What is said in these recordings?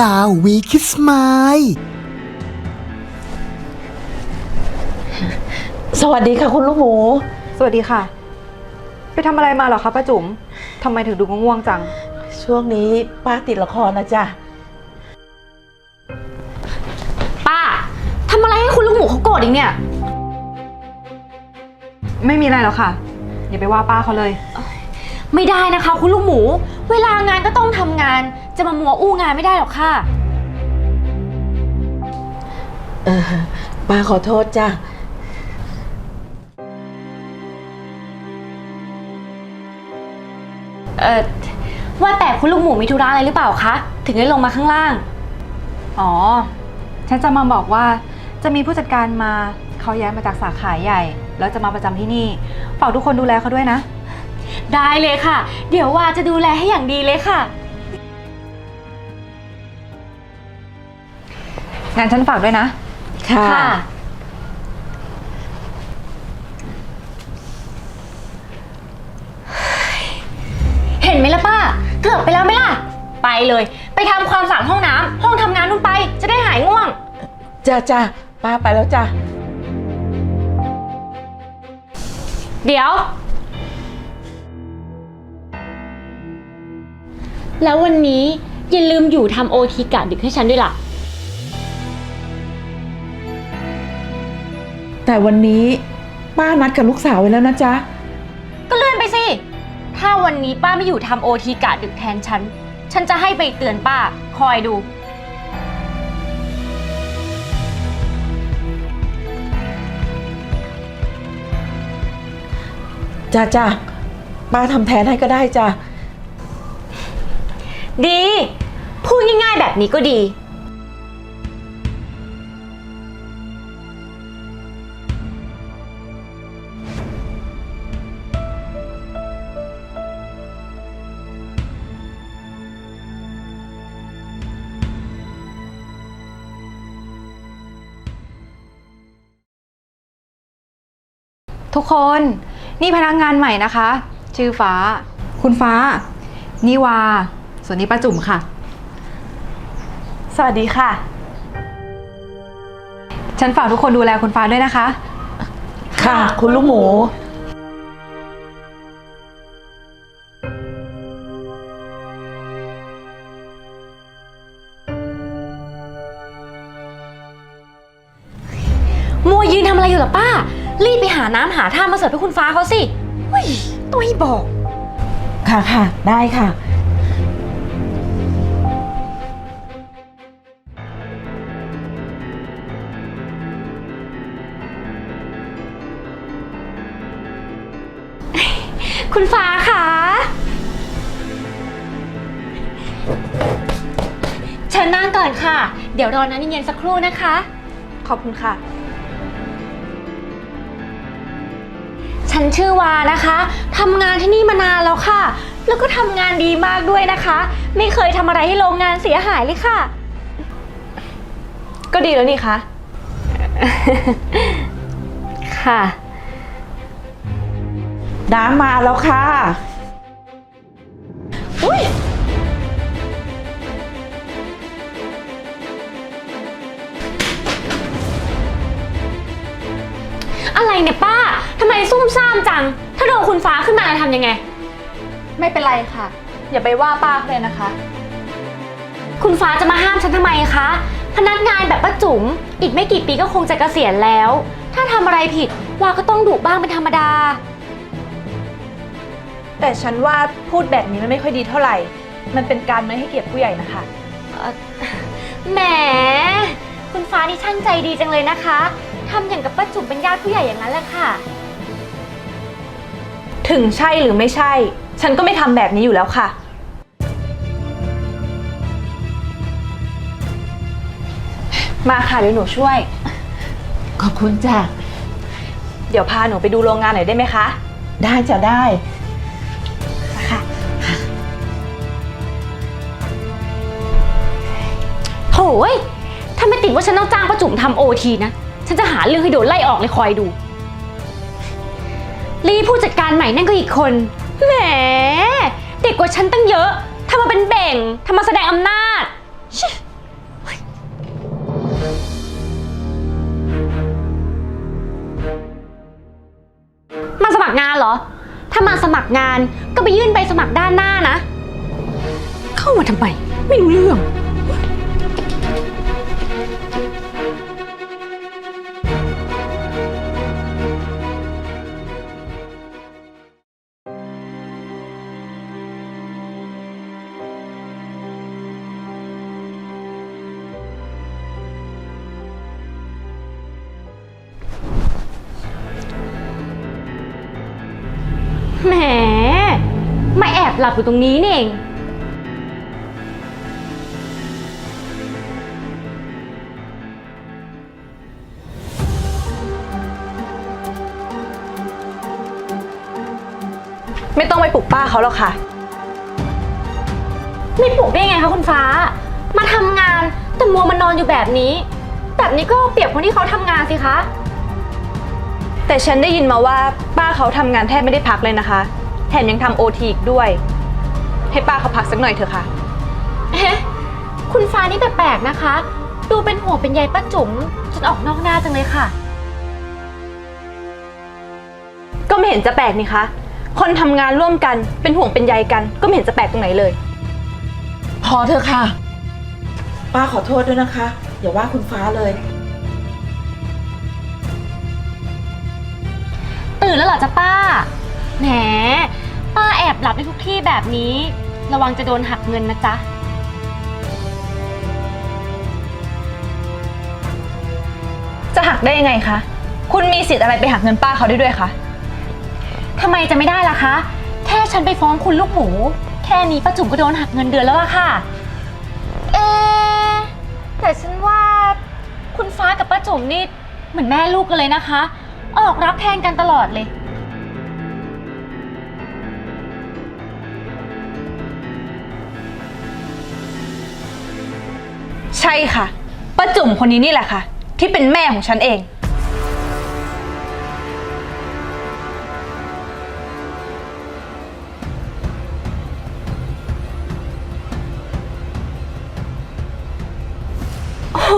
ดาววีคิสมายสวัสดีค่ะคุณลูกหมู สวัสดีค่ะ ไปทำอะไรมาเหรอคะป้าจุ๋มทำไมถึงดูง่วงๆจัง ช่วงนี้ป้าติดละครนะจ๊ะ ป้าทำอะไรให้คุณลูกหมูเขาโกรธอีกเนี่ย ไม่มีอะไรหรอกค่ะ อย่าไปว่าป้าเขาเลย ไม่ได้นะคะ คุณลูกหมู เวลางานก็ต้องทำงาน จะมามัวอู้งานไม่ได้หรอกค่ะ เออป้าขอโทษจ้ะ เออว่าแต่คุณลูกหมูมีธุระอะไรหรือเปล่าคะ ถึงได้ลงมาข้างล่าง อ๋อ ฉันจะมาบอกว่าจะมีผู้จัดการมาเขาย้ายมาจากสาขาใหญ่ แล้วจะมาประจำที่นี่ ฝากทุกคนดูแลเขาด้วยนะ ได้เลยค่ะ เดี๋ยวว่าจะดูแลให้อย่างดีเลยค่ะ งานฉันฝากด้วยนะ ค่ะ เห็นไหมล่ะป้า เกือบไปแล้วไหมล่ะ ไปเลย ไปทำความสะอาดห้องน้ำห้องทำงานนู่นไป จะได้หายง่วง จ้าจ้าป้าไปแล้วจ้ะเดี๋ยว แล้ววันนี้อย่าลืมอยู่ทำโอทีกะดึกให้ฉันด้วยล่ะ แต่วันนี้ป้านัดกับลูกสาวไว้แล้วนะจ๊ะ ก็เลื่อนไปสิ ถ้าวันนี้ป้าไม่อยู่ทำโอทีกะดึกแทนฉัน ฉันจะให้ไปเตือนป้า คอยดู จ้าจ้าป้าทำแทนให้ก็ได้จ้ะ ดี พูดง่ายๆแบบนี้ก็ดี ทุกคนนี่พนักงานใหม่นะคะ ชื่อฟ้า คุณฟ้านี่วา ส่วนนี้ป้าจุ๋มค่ะ สวัสดีค่ะ ฉันฝากทุกคนดูแลคุณฟ้าด้วยนะคะ ค่ะ คุณลูกหมู มัวยืนทำอะไรอยู่ล่ะป้า รีบไปหาน้ำหาท่ามาเสิร์ฟให้คุณฟ้าเขาสิเฮ้ยตัวให้บอก ค่ะค่ะ ได้ค่ะ เดี๋ยวรอน้ำเย็นๆสักครู่นะคะ ขอบคุณค่ะ ฉันชื่อวานะคะทำงานที่นี่มานานแล้วค่ะ แล้วก็ทำงานดีมากด้วยนะคะ ไม่เคยทำอะไรให้โรงงานเสียหายเลยค่ะ ก็ดีแล้วนี่คะ ค่ะ น้ำมาแล้วค่ะอะ ซุ่มซ่ามจัง ถ้าโดนคุณฟ้าขึ้นมาจะทำยังไง ไม่เป็นไรค่ะ อย่าไปว่าป้าเขาเลยนะคะ คุณฟ้าจะมาห้ามฉันทำไมคะ พนักงานแบบป้าจุ๋มอีกไม่กี่ปีก็คงจะเกษียณแล้ว ถ้าทำอะไรผิดวาก็ต้องดุบ้างเป็นธรรมดา แต่ฉันว่าพูดแบบนี้มันไม่ค่อยดีเท่าไหร่ มันเป็นการไม่ให้เกียรติผู้ใหญ่นะคะ เอ่อแหม คุณฟ้านี่ช่างใจดีจังเลยนะคะ ทำอย่างกับป้าจุ๋มเป็นญาติผู้ใหญ่อย่างนั้นแหละค่ะ ถึงใช่หรือไม่ใช่ ฉันก็ไม่ทำแบบนี้อยู่แล้วค่ะ มาค่ะเดี๋ยวหนูช่วย ขอบคุณจ้ะ เดี๋ยวพาหนูไปดูโรงงานหน่อยได้ไหมคะ ได้จะได้ ค่ะ โถยถ้าไม่ติดว่าฉันต้องจ้างป้าจุ๋มทำโอทีนะ ฉันจะหาเรื่องให้โดนไล่ออกเลยคอยดู ลีผู้จัดการใหม่นั่นก็อีกคน แหม เด็กกว่าฉันตั้งเยอะ ทำมาเป็นเบ่ง ทำมาแสดงอำนาจ มาสมัครงานเหรอ ถ้ามาสมัครงานก็ไปยื่นใบสมัครด้านหน้านะ เข้ามาทำไม ไม่รู้เรื่อง หลับอยู่ตรงนี้นี่เอง ไม่ต้องไปปลุกป้าเขาหรอกค่ะ ไม่ปลุกได้ไงคะคุณฟ้า มาทำงานแต่มัวมานอนอยู่แบบนี้ แบบนี้ก็เปรียบคนที่เขาทำงานสิคะ แต่ฉันได้ยินมาว่าป้าเขาทำงานแทบไม่ได้พักเลยนะคะ แถมยังทำโอทีอีกด้วย ให้ป้าเขาพักสักหน่อยเถอะค่ะ เอ๊ะคุณฟ้านี่แปลกๆนะคะ ดูเป็นห่วงเป็นใยป้าจุ๋มจนออกนอกหน้าจังเลยค่ะ ก็ไม่เห็นจะแปลกนี่คะ คนทำงานร่วมกันเป็นห่วงเป็นใยกัน ก็ไม่เห็นจะแปลกตรงไหนเลย พอเถอะค่ะ ป้าขอโทษด้วยนะคะ อย่าว่าคุณฟ้าเลย ตื่นแล้วเหรอจ๊ะป้า แหมป้าแอบหลับในทุกที่แบบนี้ ระวังจะโดนหักเงินนะจ๊ะ จะหักได้ยังไงคะ คุณมีสิทธิ์อะไรไปหักเงินป้าเขาได้ด้วยคะ ทำไมจะไม่ได้ล่ะคะ แค่ฉันไปฟ้องคุณลูกหมู แค่นี้ป้าจุ๋มก็โดนหักเงินเดือนแล้วล่ะค่ะ เอะแต่ฉันว่าคุณฟ้ากับป้าจุ๋มนี่เหมือนแม่ลูกกันเลยนะคะ ออกรับแทนกันตลอดเลย ช่ค่ะป้าจุ๋มคนนี้นี่แหละค่ะ ที่เป็นแม่ของฉันเอง โอ้โห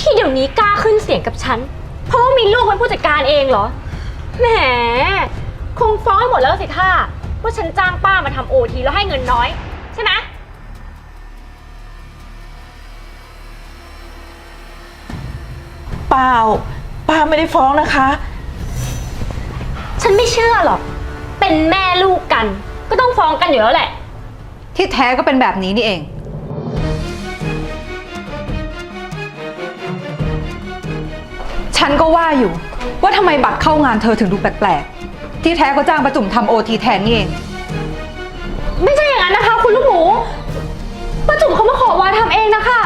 ที่เดี๋ยวนี้กล้าขึ้นเสียงกับฉัน เพราะว่ามีลูกเป็นผู้จัดการเองเหรอ แหม คงฟ้องให้หมดแล้วสิท่าว่าฉันจ้างป้ามาทำโอทีแล้วให้เงินน้อย ใช่ไหม ปล่า ป้าไม่ได้ฟ้องนะคะ ฉันไม่เชื่อหรอก เป็นแม่ลูกกัน ก็ต้องฟ้องกันอยู่แล้วแหละ ที่แท้ก็เป็นแบบนี้นี่เอง ฉันก็ว่าอยู่ ว่าทำไมบัตรเข้างานเธอถึงดูแปลกๆ ที่แท้ก็จ้างประจุมทำโอทีแทนนี่เอง ไม่ใช่อย่างนั้นนะคะ คุณลูกหมูป้าจุ๋มเขามาขอวาทำเองนะคะ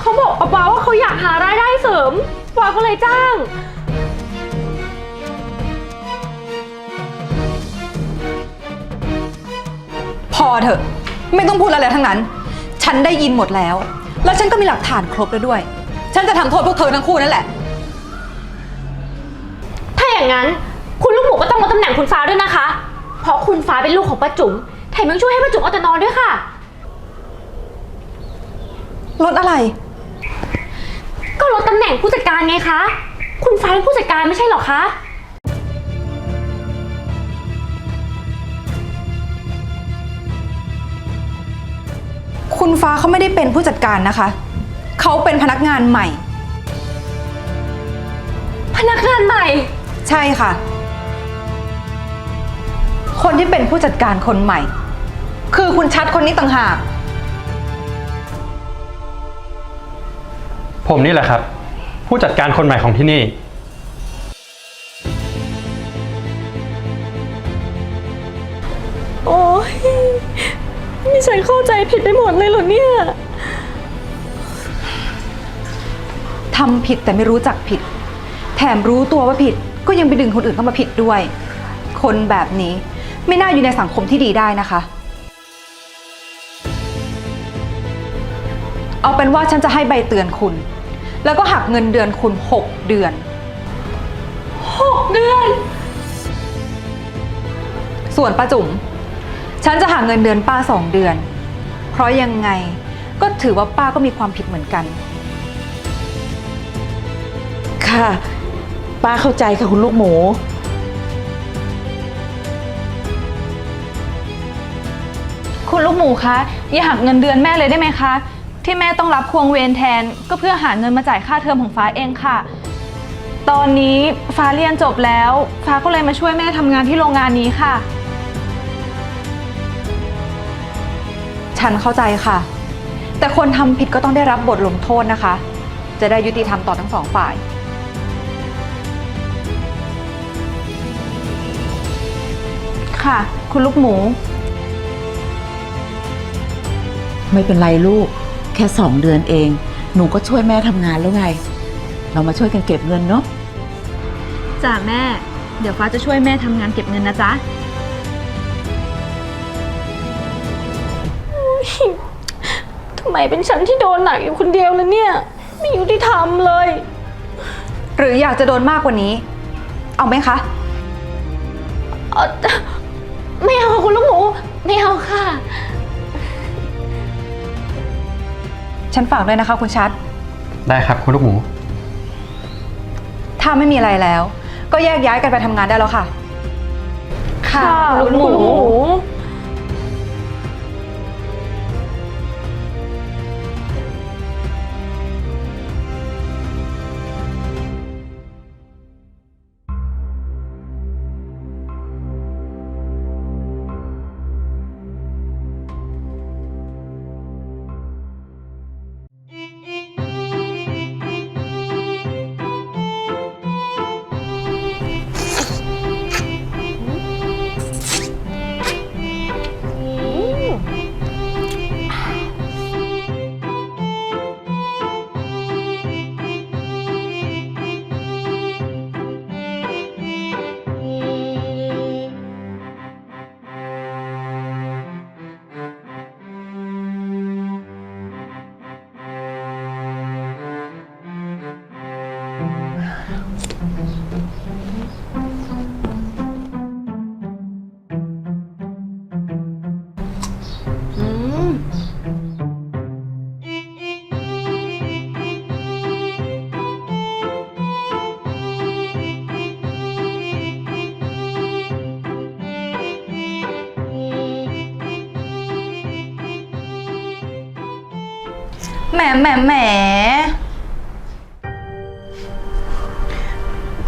เขาบอกป้าปาว่าเขาอยากหารายได้เสริม วาก็เลยจ้าง พอเถอะ ไม่ต้องพูดอะไรทั้งนั้น ฉันได้ยินหมดแล้ว แล้วฉันก็มีหลักฐานครบแล้วด้วย ฉันจะทำโทษพวกเธอทั้งคู่นั่นแหละ ถ้าอย่างนั้น คุณลูกหมูก็ต้องลดตำแหน่งคุณฟ้าด้วยนะคะ เพราะคุณฟ้าเป็นลูกของป้าจุ๋มแถมยังช่วยให้ป้าจุ๋มเอาแต่นอนด้วยค่ะ ลดอะไรก็ ลดตำแหน่งผู้จัดการไงคะ คุณฟ้าเป็นผู้จัดการไม่ใช่เหรอคะ คุณฟ้าเขาไม่ได้เป็นผู้จัดการนะคะ เขาเป็นพนักงานใหม่ พนักงานใหม่ ใช่ค่ะ คนที่เป็นผู้จัดการคนใหม่ คือคุณชัดคนนี้ต่างหาก ผมนี่แหละครับ ผู้จัดการคนใหม่ของที่นี่ โอ้ยนี่ฉันเข้าใจผิดไปหมดเลยเหรอเนี่ย ทำผิดแต่ไม่รู้จักผิด แถมรู้ตัวว่าผิด ก็ยังไปดึงคนอื่นเข้ามาผิดด้วย คนแบบนี้ไม่น่าอยู่ในสังคมที่ดีได้นะคะ เอาเป็นว่าฉันจะให้ใบเตือนคุณ แล้วก็หักเงินเดือนคุณ 6 เดือน 6 เดือน ส่วนป้าจุ๋มฉันจะหักเงินเดือนป้าสองเดือน เพราะยังไงก็ถือว่าป้าก็มีความผิดเหมือนกัน ค่ะ ป้าเข้าใจค่ะคุณลูกหมู คุณลูกหมูคะอย่าหักเงินเดือนแม่เลยได้ไหมคะ ที่แม่ต้องรับควงเวรแทนก็เพื่อหาเงินมาจ่ายค่าเทอมของฟ้าเองค่ะ ตอนนี้ฟ้าเรียนจบแล้ว ฟ้าก็เลยมาช่วยแม่ทำงานที่โรงงานนี้ค่ะ ฉันเข้าใจค่ะ แต่คนทำผิดก็ต้องได้รับบทลงโทษนะคะ จะได้ยุติธรรมต่อทั้งสองฝ่าย ค่ะ คุณลูกหมู ไม่เป็นไรลูกแค่สองเดือนเอง หนูก็ช่วยแม่ทำงานแล้วไง เรามาช่วยกันเก็บเงินเนาะจ้าแม่ เดี๋ยวฟ้าจะช่วยแม่ทำงานเก็บเงินนะจ๊ะ ทำไมเป็นฉันที่โดนหนักอยู่คนเดียวล่ะเนี่ย ไม่ยุติธรรมเลย หรืออยากจะโดนมากกว่านี้ เอาไหมคะเอ่อไม่เอาค่ะคุณลูกหมู ไม่เอาค่ะ ฉันฝากด้วยนะคะคุณชัด ได้ครับคุณลูกหมู ถ้าไม่มีอะไรแล้ว ก็แยกย้ายกันไปทำงานได้แล้วค่ะ ค่ะ ลูกหมู แหมแหมแหม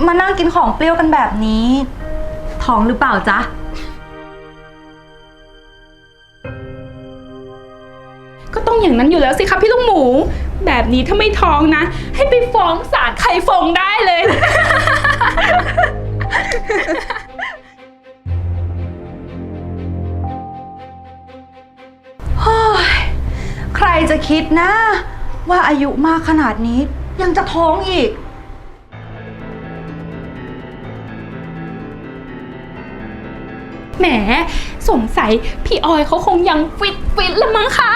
มานั่งกินของเปรี้ยวกันแบบนี้ ท้องหรือเปล่าจ๊ะ ก็ต้องอย่างนั้นอยู่แล้วสิคะพี่ลูกหมู แบบนี้ถ้าไม่ท้องนะ ให้ไปฟ้องศาลใครฟ้องได้เลย รจะคิดนะ ว่าอายุมากขนาดนี้ ยังจะท้องอีก แหม สงสัยพี่ออยเขาคงยังฟิตฟิตๆละมั้งคะ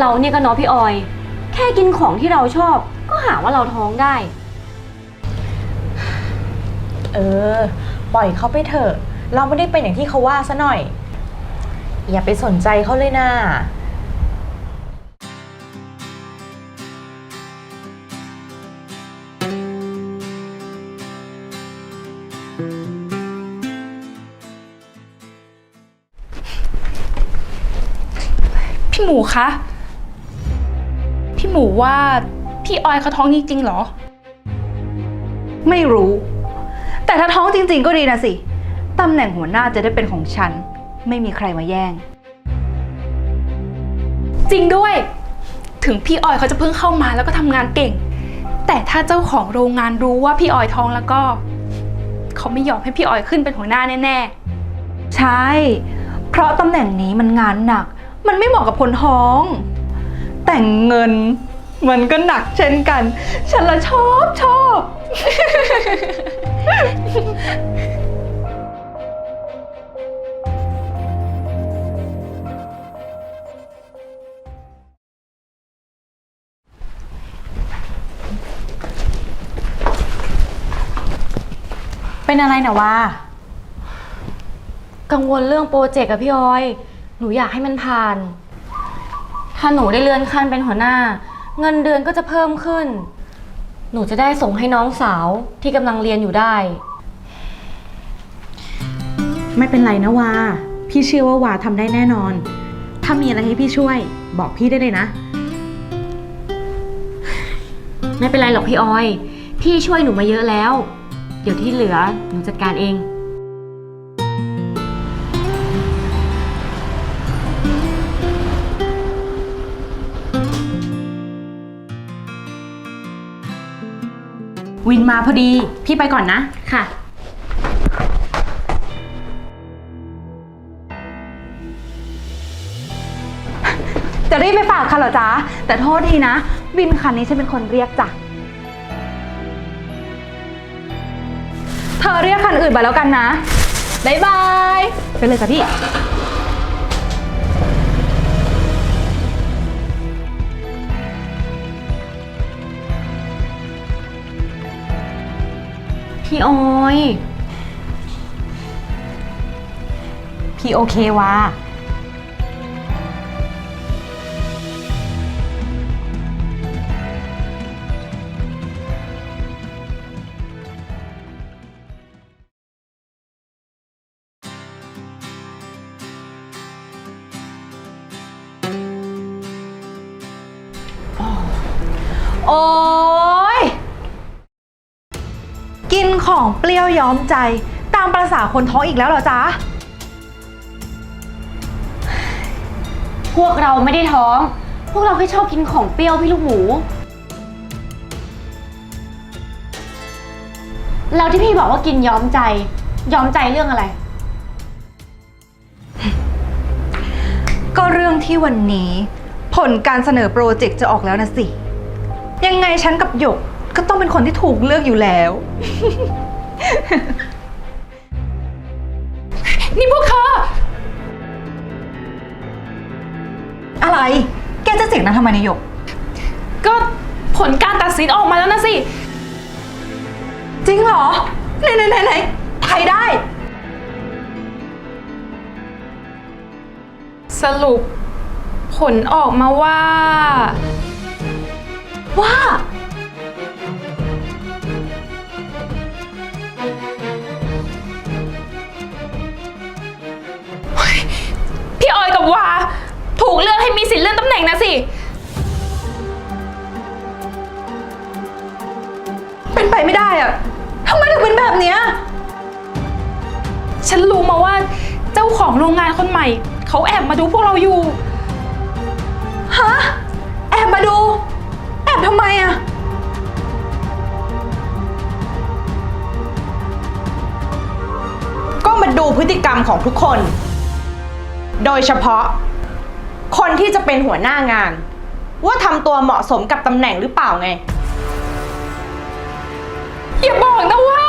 เราเนี่ยก็เนาะพี่ออย แค่กินของที่เราชอบ ก็หาว่าเราท้องได้ เออ ปล่อยเขาไปเถอะ เราไม่ได้เป็นอย่างที่เขาว่าซะหน่อย อย่าไปสนใจเขาเลยนะพี่หมูคะพี่ หมูว่าพี่ออยเขาท้องจริงๆเหรอ ไม่รู้ แต่ถ้าท้องจริง ๆ ก็ดีนะสิ ตำแหน่งหัวหน้าจะได้เป็นของฉัน ไม่มีใครมาแย่ง จริงด้วย ถึงพี่ออยเขาจะเพิ่งเข้ามาแล้วก็ทำงานเก่ง แต่ถ้าเจ้าของโรงงานรู้ว่าพี่ออยท้องแล้วก็ เขาไม่ยอมให้พี่ออยขึ้นเป็นหัวหน้าแน่ใช่ เพราะตำแหน่งนี้มันงานหนัก มันไม่เหมาะกับคนท้อง แต่งเงิน มันก็หนักเช่นกัน ฉันละชอบชอบ เป็นอะไรนะว่า กังวลเรื่องโปรเจกต์อะพี่ออย หนูอยากให้มันผ่าน ถ้าหนูได้เลื่อนขั้นเป็นหัวหน้า เงินเดือนก็จะเพิ่มขึ้น หนูจะได้ส่งให้น้องสาวที่กำลังเรียนอยู่ได้ ไม่เป็นไรนะวา พี่เชื่อว่าวาทำได้แน่นอน ถ้ามีอะไรให้พี่ช่วย บอกพี่ได้เลยนะ ไม่เป็นไรหรอกพี่ออย พี่ช่วยหนูมาเยอะแล้ว เดี๋ยวที่เหลือหนูจัดการเอง มาพอดี พี่ไปก่อนนะ ค่ะ จะรีบไปฝากค่ะเหรอจ๊ะ แต่โทษทีนะ วินคันนี้ฉันเป็นคนเรียกจ้ะ เธอเรียกคันอื่นไปแล้วกันนะ บ๊ายบาย ไปเลยจ้ะพี่ พี่ออย พี่โอเควาโอ้ ของเปรี้ยวย้อมใจ ตามประษาคนท้องอีกแล้วเหรอจ๊ะ พวกเราไม่ได้ท้อง พวกเราแค่ชอบกินของเปรี้ยวพี่ลูกหมูแล้วที่พี่บอกว่ากินย้อมใจ ย้อมใจเรื่องอะไร ก็เรื่องที่วันนี้ ผลการเสนอโปรเจกต์จะออกแล้วนะสิ ยังไงฉันกับหยก ก็ต้องเป็นคนที่ถูกเลือกอยู่แล้ว นี่พวกเธอ อะไร แกจะเสียงนะทำไมนายหยก ก็ผลการตัดสินออกมาแล้วนะสิ จริงเหรอ ไหนไหนไหนไหนใครได้ สรุป ผลออกมาว่า ว่า วา ถูกเลือกให้มีสิทธิ์เลื่อนตำแหน่งนะสิ เป็นไปไม่ได้อะทำไมถึงเป็นแบบเนี้ย ฉันรู้มาว่าเจ้าของโรงงานคนใหม่ เขาแอบมาดูพวกเราอยู่ ฮะ แอบมาดู แอบทำไมอะก็มาดูพฤติกรรมของทุกคน โดยเฉพาะ คนที่จะเป็นหัวหน้างาน ว่าทำตัวเหมาะสมกับตำแหน่งหรือเปล่าไง อย่าบอกนะว่า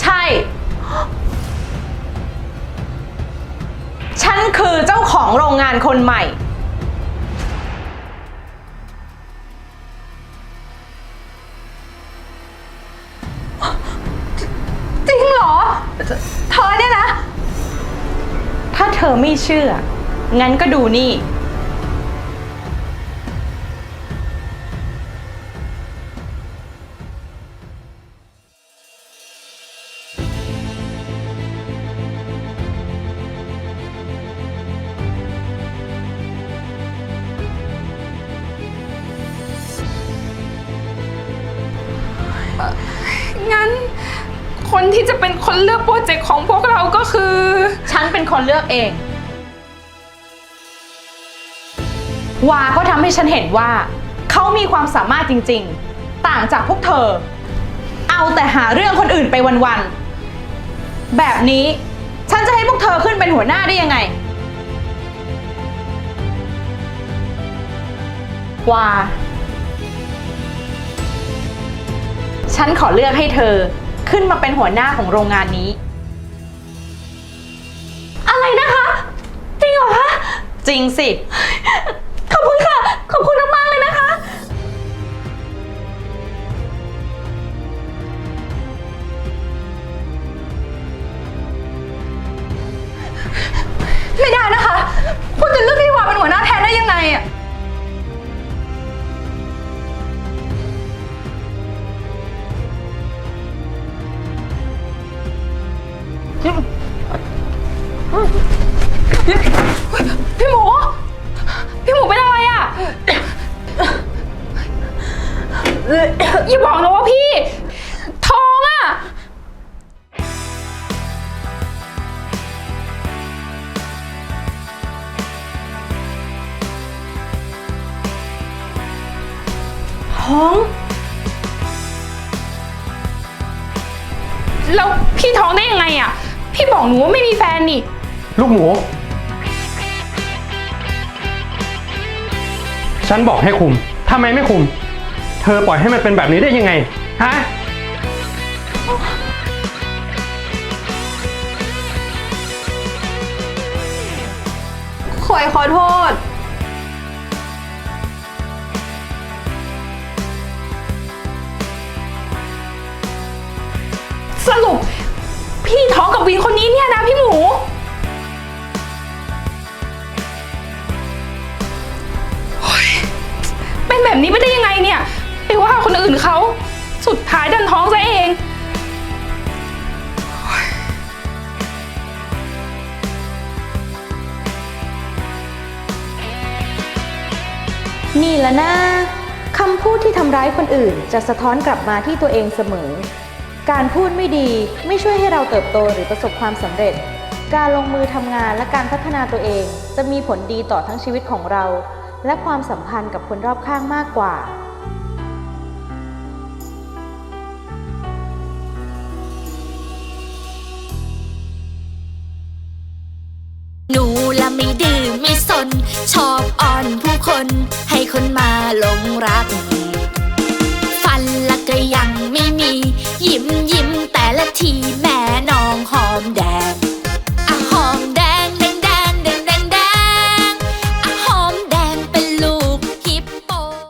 ใช่ ฉันคือเจ้าของโรงงานคนใหม่ ไม่เชื่อ งั้นก็ดูนี่ งั้น คนที่จะเป็นคนเลือกโปรเจกต์ของพวกเราก็คือ ฉันเป็นคนเลือกเอง วาก็ทำให้ฉันเห็นว่า เขามีความสามารถจริงๆ ต่างจากพวกเธอ เอาแต่หาเรื่องคนอื่นไปวันๆ แบบนี้ฉันจะให้พวกเธอขึ้นเป็นหัวหน้าได้ยังไง วา ฉันขอเลือกให้เธอขึ้นมาเป็นหัวหน้าของโรงงานนี้ อะไรนะคะ จริงเหรอคะ จริงสิขอบ คุณค่ะ ขอบคุณมากๆเลยนะคะ ไม่ได้นะคะ คุณจะเลือกพี่วาเป็นหัวหน้าแทนได้ยังไงอะ ฉันบอกให้คุมทำไมไม่คุม เธอปล่อยให้มันเป็นแบบนี้ได้ยังไง ฮะ ขอยขอโทษ สรุป พี่ท้องกับวินคนนี้เนี่ยนะพี่หมู เป็นแบบนี้ไปได้ยังไงเนี่ยไปว่าคนอื่นเขาสุดท้ายดันท้องซะเอง นี่แหละนะคำพูดที่ทำร้ายคนอื่น จะสะท้อนกลับมาที่ตัวเองเสมอ การพูดไม่ดีไม่ช่วยให้เราเติบโตหรือประสบความสำเร็จ การลงมือทำงานและการพัฒนาตัวเอง จะมีผลดีต่อทั้งชีวิตของเรา และความสัมพันธ์กับคนรอบข้างมากกว่า หนูละไม่ดื้อไม่สน ชอบอ่อนผู้คน ให้คนมาหลงรัก ฟันละก็ยังไม่มี ยิ้มยิ้มแต่ละทีแม่น้องหอมแด